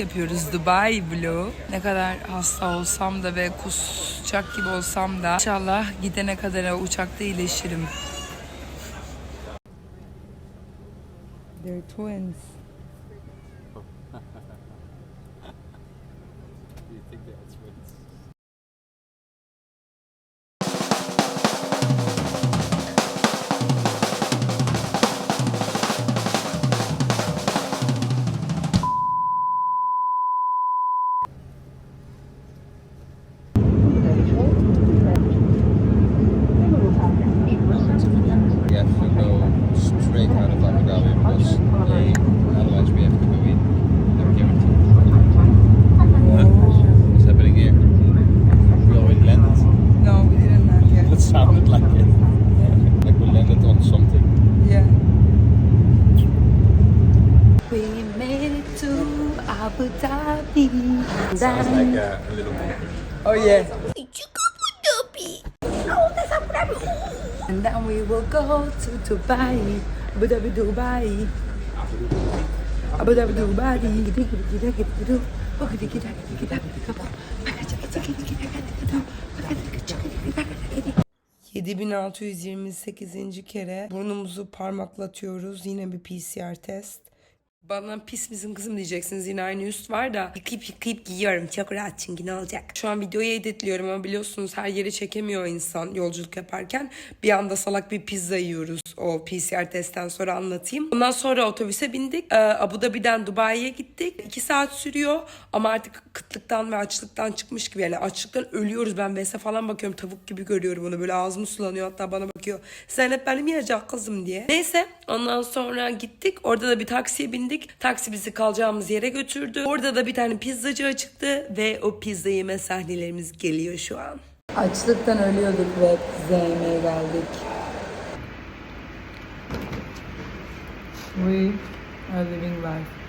yapıyoruz. Dubai vlog. Ne kadar hasta olsam da ve kusacak gibi olsam da inşallah gidene kadar uçakta iyileşirim. They're twins. To Abu Dhabi. Sounds like a, a little bit. Oh yeah. And then we will go to Dubai. Abu Dhabi, Dubai. Abu Dhabi, Dubai. Gidi gidi gidi gidi gidi. Oh, gidi gidi gidi gidi gidi. 7628. kere burnumuzu parmaklatıyoruz. Yine bir PCR test. Bana pis misin kızım diyeceksiniz. Yine aynı üst var da yıkayıp yıkayıp giyiyorum. Çok rahat çünkü ne olacak? Şu an videoyu editliyorum ama biliyorsunuz her yeri çekemiyor insan yolculuk yaparken. Bir anda salak bir pizza yiyoruz o PCR testten sonra anlatayım. Ondan sonra otobüse bindik. Ee, Abu Dhabi'den Dubai'ye gittik. İki saat sürüyor ama artık kıtlıktan ve açlıktan çıkmış gibi. Yani açlıktan ölüyoruz. Ben Bese falan bakıyorum tavuk gibi görüyorum onu. Böyle ağzım sulanıyor hatta bana bakıyor. Sen hep benim yiyecek kızım diye. Neyse ondan sonra gittik. Orada da bir taksiye bindik. Taksi bizi kalacağımız yere götürdü. Orada da bir tane pizzacı açıktı ve o pizza yeme sahnelerimiz geliyor şu an. Açlıktan ölüyorduk ve pizza yemeye geldik. We are living life.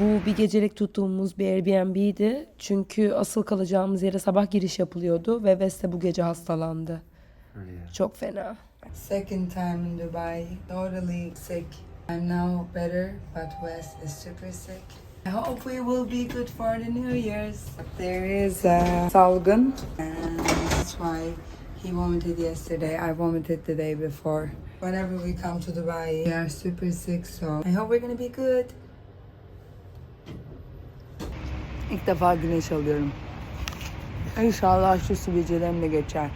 Bu bir gecelik tuttuğumuz bir Airbnb'ydi. Çünkü asıl kalacağımız yere sabah giriş yapılıyordu ve Veste bu gece hastalandı. Çok fena. Second time in Dubai, totally sick. I'm now better, but Wes is super sick. I hope we will be good for the New Year's. There is uh, a salgın, and that's why he vomited yesterday. I vomited the day before. Whenever we come to Dubai, we are super sick, so I hope we're gonna be good. İlk defa güneş alıyorum. İnşallah şu sivilcelerim de geçer.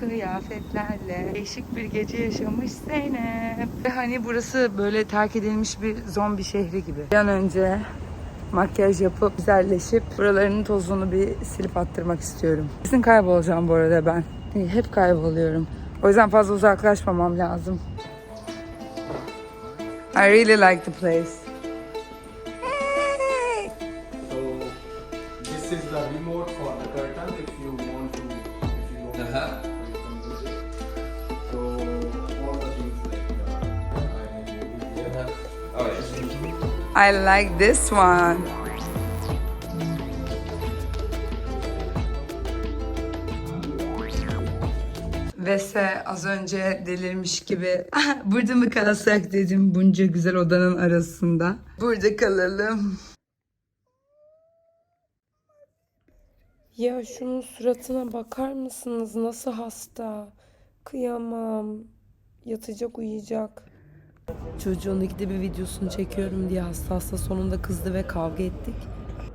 Kıyafetlerle değişik bir gece yaşamış Zeynep. Ve hani burası böyle terk edilmiş bir zombi şehri gibi. Bir an önce makyaj yapıp güzelleşip buralarının tozunu bir silip attırmak istiyorum. Kesin kaybolacağım bu arada ben. Hep kayboluyorum. O yüzden fazla uzaklaşmamam lazım. I really like the place. I like this one. Vese az önce delirmiş gibi "Ah, burada mı kalsak dedim bunca güzel odanın arasında. Burada kalalım. Ya şunun suratına bakar mısınız? Nasıl hasta? Kıyamam. Yatacak uyuyacak. Çocuğun ikide bir videosunu çekiyorum diye hasta hasta sonunda kızdı ve kavga ettik.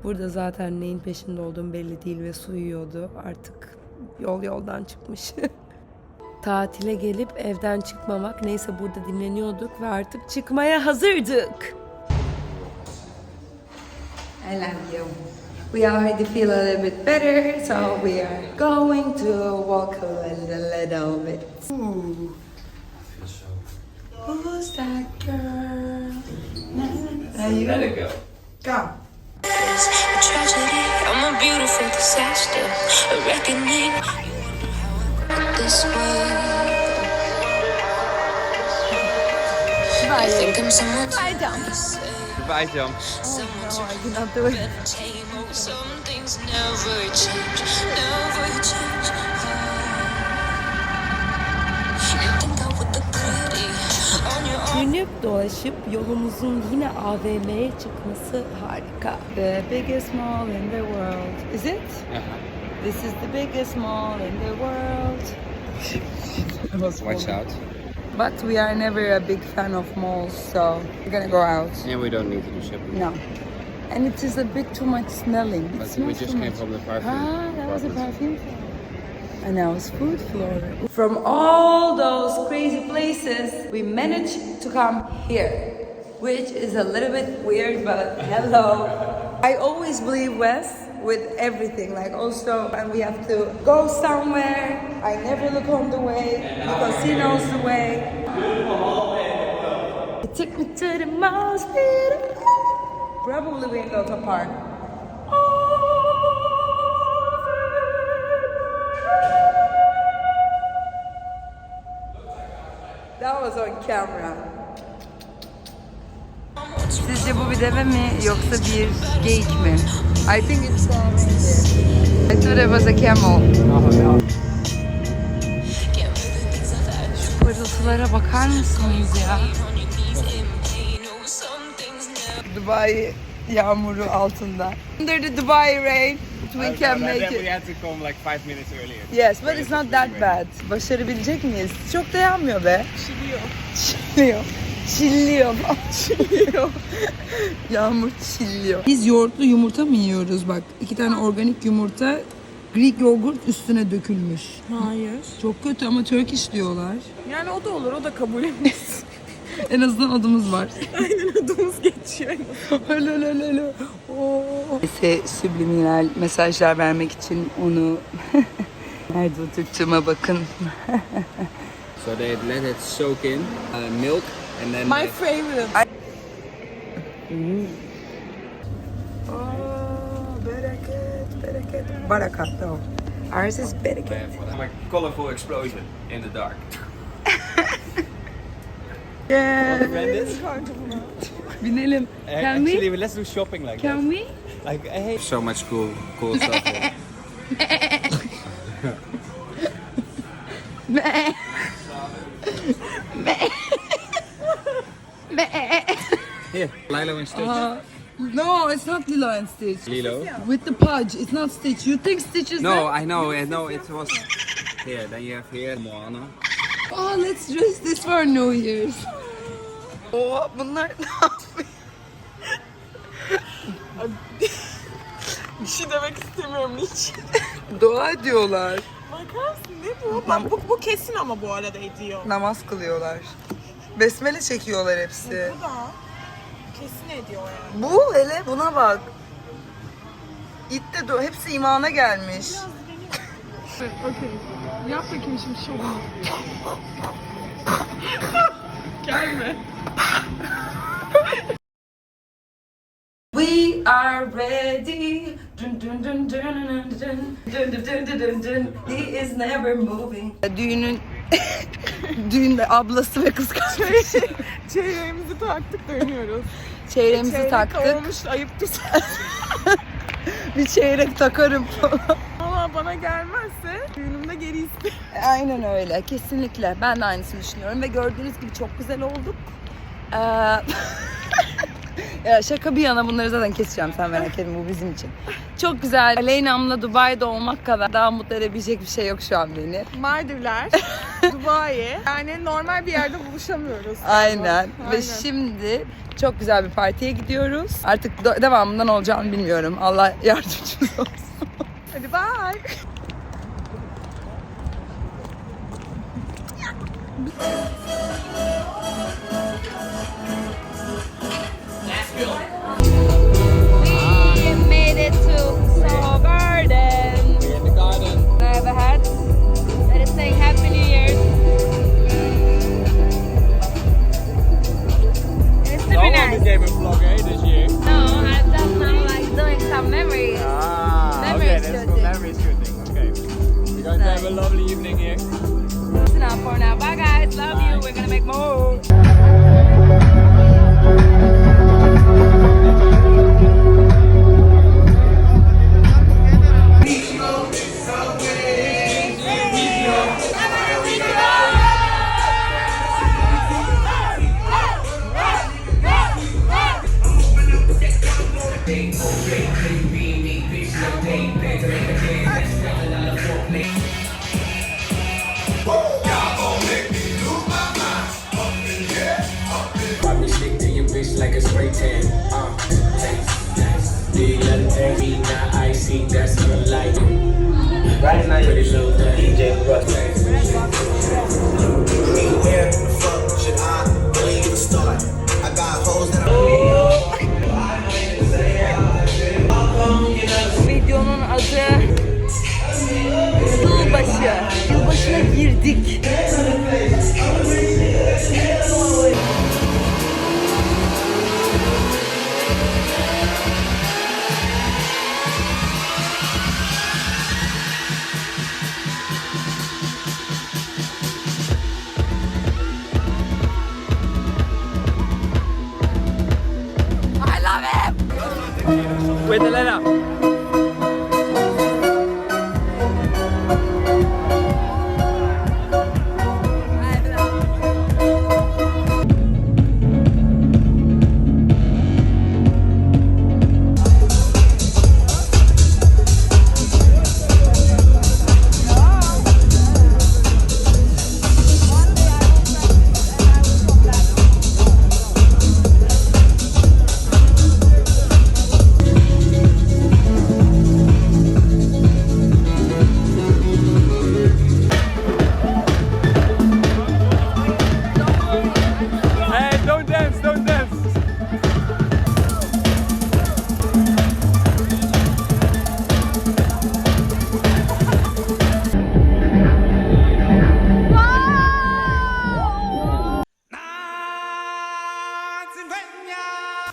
Burada zaten neyin peşinde olduğum belli değil ve su yiyordu. Artık yol yoldan çıkmış. Tatile gelip evden çıkmamak neyse burada dinleniyorduk ve artık çıkmaya hazırdık. I love you. We already feel a little bit better, so we are going to walk a little, little bit. Ooh. Who's that girl? There you Let it go. Go. I'm a beautiful disaster, a reckoning. This world. I think I'm someone. I don't. Goodbye, Jump. Oh, no, I cannot do it. Some things never change. Dolaşıp yolumuzun yine AVM'ye çıkması harika. The biggest mall in the world. Is it? This is the biggest mall in the world. Watch out. But we are never a big fan of malls, so we're gonna go out. And we don't need to do shopping. No. And it is a bit too much smelling. It But we just too came much. from the perfume. Ah, that was a perfume And it's food floor. From all those crazy places, we managed to come here, which is a little bit weird, but hello. I always believe Wes with everything, like also when we have to go somewhere, I never look on the way because he knows the way. It took me to the most beautiful, probably Window Park. That was on camera. Sizce bu bir deve mi yoksa bir geyik mi? I think it's a reindeer. I thought it was a camel. Şu parıltılara bakar mısınız ya? Dubai yağmuru altında. Under the Dubai rain, we can make it. had to come like five minutes earlier. Yes, but it's not that bad. Başarabilecek miyiz? Çok da yağmıyor be. Çiliyor. Çiliyor. Çilliyor. Çilliyor. Yağmur çilliyor. Biz yoğurtlu yumurta mı yiyoruz bak? iki tane organik yumurta Greek yogurt üstüne dökülmüş. Hayır. Çok kötü ama Turkish diyorlar. Yani o da olur, o da kabul etmez. En azından adımız var. Aynen adımız geçiyor. Öyle öyle öyle, öyle. Size subliminal mesajlar vermek için onu nerede oturttuğuma bakın. So they let it soak in uh, milk and then My favorite. Oh, bereket, bereket. Barakat though. Ours is bereket. like colorful explosion in the dark. Yeah. Binelim. Can we? let's do shopping like Can we? Like, hey. So much cool, cool stuff. here. Here, Lilo and Stitch. Uh, no, it's not Lilo and Stitch. Lilo. With the pudge, it's not Stitch. You think Stitch is No, there? I know, I know. It was here. Then you have here Moana. Oh, let's dress this for New Year's. Oh, bunlar ne yapıyor? Bir şey demek istemiyorum hiç. Dua diyorlar. Bakar mısın ne bu? Bak, bu, bu kesin ama bu arada ediyor. Namaz kılıyorlar. Besmele çekiyorlar hepsi. Bu da kesin ediyor yani. Bu hele buna bak. İt de do- hepsi imana gelmiş. Okey. Yap bakayım şimdi şovunu. Gelme. Are ready. Dun dun dun dun dun dun dun dun dun dun dun dun. He is never moving. Düğünün düğünde ablası ve kız kardeşi Çeyreğimizi taktık dönüyoruz. çeyreğimizi Çeyrek taktık. olmuş ayıptır. Bir çeyrek takarım falan. Ama bana gelmezse düğünümde geri isterim. Aynen öyle. Kesinlikle. Ben de aynısını düşünüyorum ve gördüğünüz gibi çok güzel olduk. Ee, ya şaka bir yana bunları zaten keseceğim sen merak etme bu bizim için. Çok güzel. Aleyna'mla Dubai'de olmak kadar daha mutlu edebilecek bir şey yok şu an beni. Maldivler, Dubai. Yani normal bir yerde buluşamıyoruz. Aynen. Ve Aynen. şimdi çok güzel bir partiye gidiyoruz. Artık devamından olacağını bilmiyorum. Allah yardımcımız olsun. Hadi bye. We made it to Soul Garden. We're in the garden. I have a hat that is saying Happy New Year. It's super nice. became a vlogger this year. No, I'm just now like doing some memories. Ah, Memory okay, that's shooting. for memory shooting. Okay. We're going to have a lovely evening here. Wait more. Like a spray tan. Uh, do you let it take me? Now I see that's unlike Right now, pretty little thing. DJ Russ. Where the fuck should I really even start? I got hoes that I Videonun adı Yılbaşı. Yılbaşına girdik. 来来来。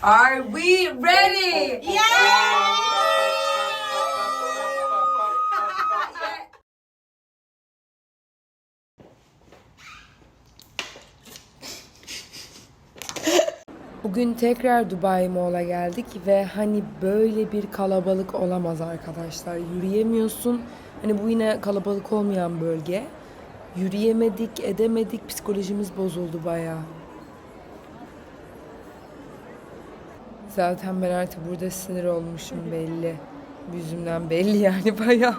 Are we ready? Bugün tekrar Dubai Mall'a geldik ve hani böyle bir kalabalık olamaz arkadaşlar. Yürüyemiyorsun. Hani bu yine kalabalık olmayan bölge. Yürüyemedik, edemedik. Psikolojimiz bozuldu bayağı. Zaten ben artık burada sinir olmuşum belli. Yüzümden belli yani bayağı.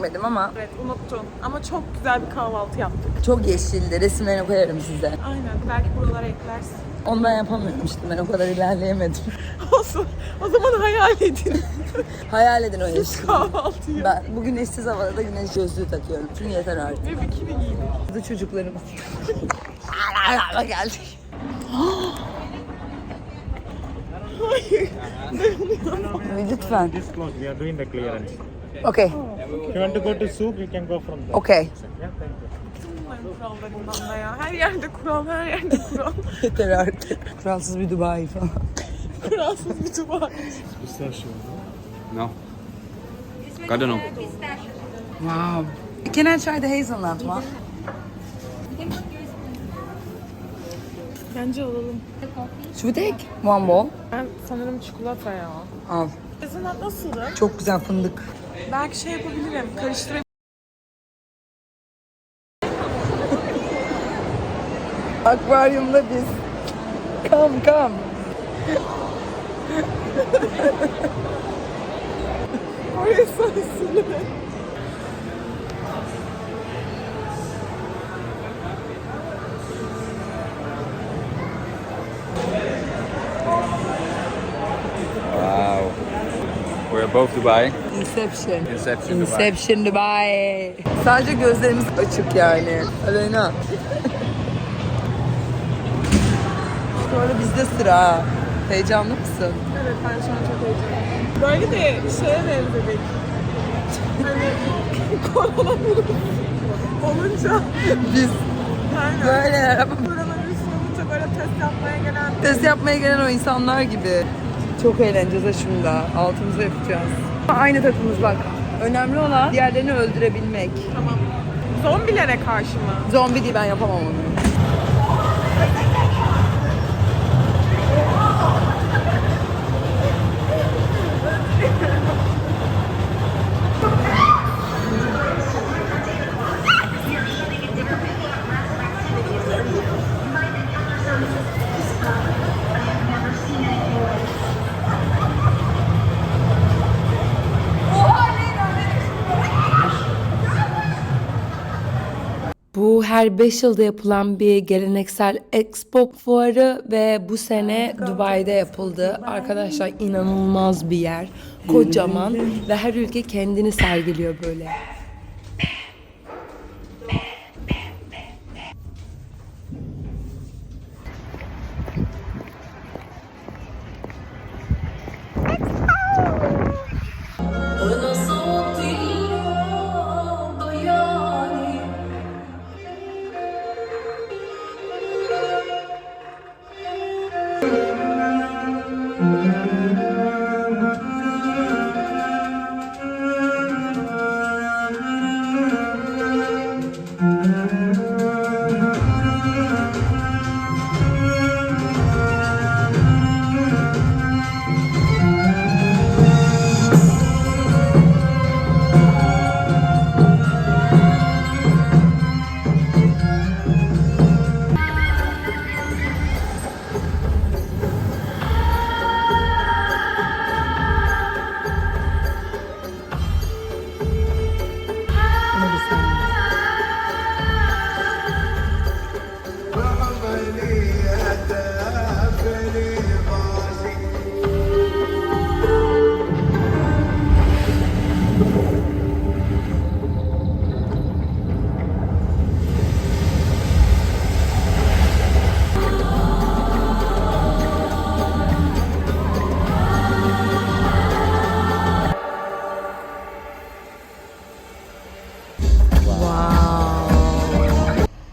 Da çekmedim ama Evet unuttun. Ama çok güzel bir kahvaltı yaptık. çok yeşildi. Resimlerini koyarım size. Aynen. Belki buralara eklersin. Onu ben yapamıyorum işte. Ben o kadar ilerleyemedim. Olsun. O zaman hayal edin Hayal edin o yeşili. kahvaltıyı. Ben bu güneşsiz havada da güneş gözlüğü takıyorum. Çünkü yeter artık. Ve bikini giydim. Burada çocuklarımız. geldik. Lütfen. This close, we are doing the clearance. Okay. If you want to go to souk, you can go from there. Okay. Yeah, thank you. Bunların kurallarından da ya. Her yerde kural, her yerde kural. Yeter artık. Kuralsız bir Dubai falan. Kuralsız bir duvar. No. I don't know. Wow. Can I try the hazelnut one? Bence alalım. Should we take one bowl? Ben sanırım çikolata ya. Al. Hazelnut nasıldı? Çok güzel fındık. Belki şey yapabilirim. Karıştırıp Akvaryumda biz. Kam kam. oraya sansürle. Above Dubai. Inception. Inception Dubai. Inception Dubai. Sadece gözlerimiz açık yani. Aleyna. Sonra bizde sıra. Heyecanlı mısın? Evet ben şu an çok heyecanlıyım. Böyle de şeye benzedik. Hani koronavirüs olunca Biz aynen. böyle Koronavirüs olunca böyle test yapmaya gelen test yapmaya gelen o insanlar gibi. Çok eğleneceğiz ha şimdi. Altımıza yapacağız. Aynı takımız bak. Önemli olan diğerlerini öldürebilmek. tamam. Zombilere karşı mı? Zombi değil ben yapamam onu. Bu her 5 yılda yapılan bir geleneksel expo fuarı ve bu sene Dubai'de yapıldı. Arkadaşlar inanılmaz bir yer. Kocaman ve her ülke kendini sergiliyor böyle. Ve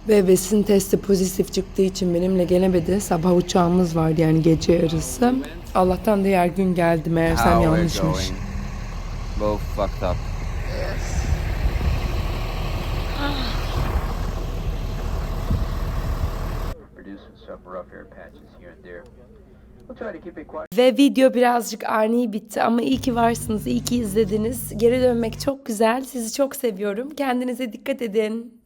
besin testi pozitif çıktığı için benimle gelemedi. Sabah uçağımız vardı yani gece yarısı. Allah'tan diğer gün geldi meğersem yanlışmış. Both fucked up. Ve video birazcık ani bitti ama iyi ki varsınız, iyi ki izlediniz. Geri dönmek çok güzel. Sizi çok seviyorum. Kendinize dikkat edin.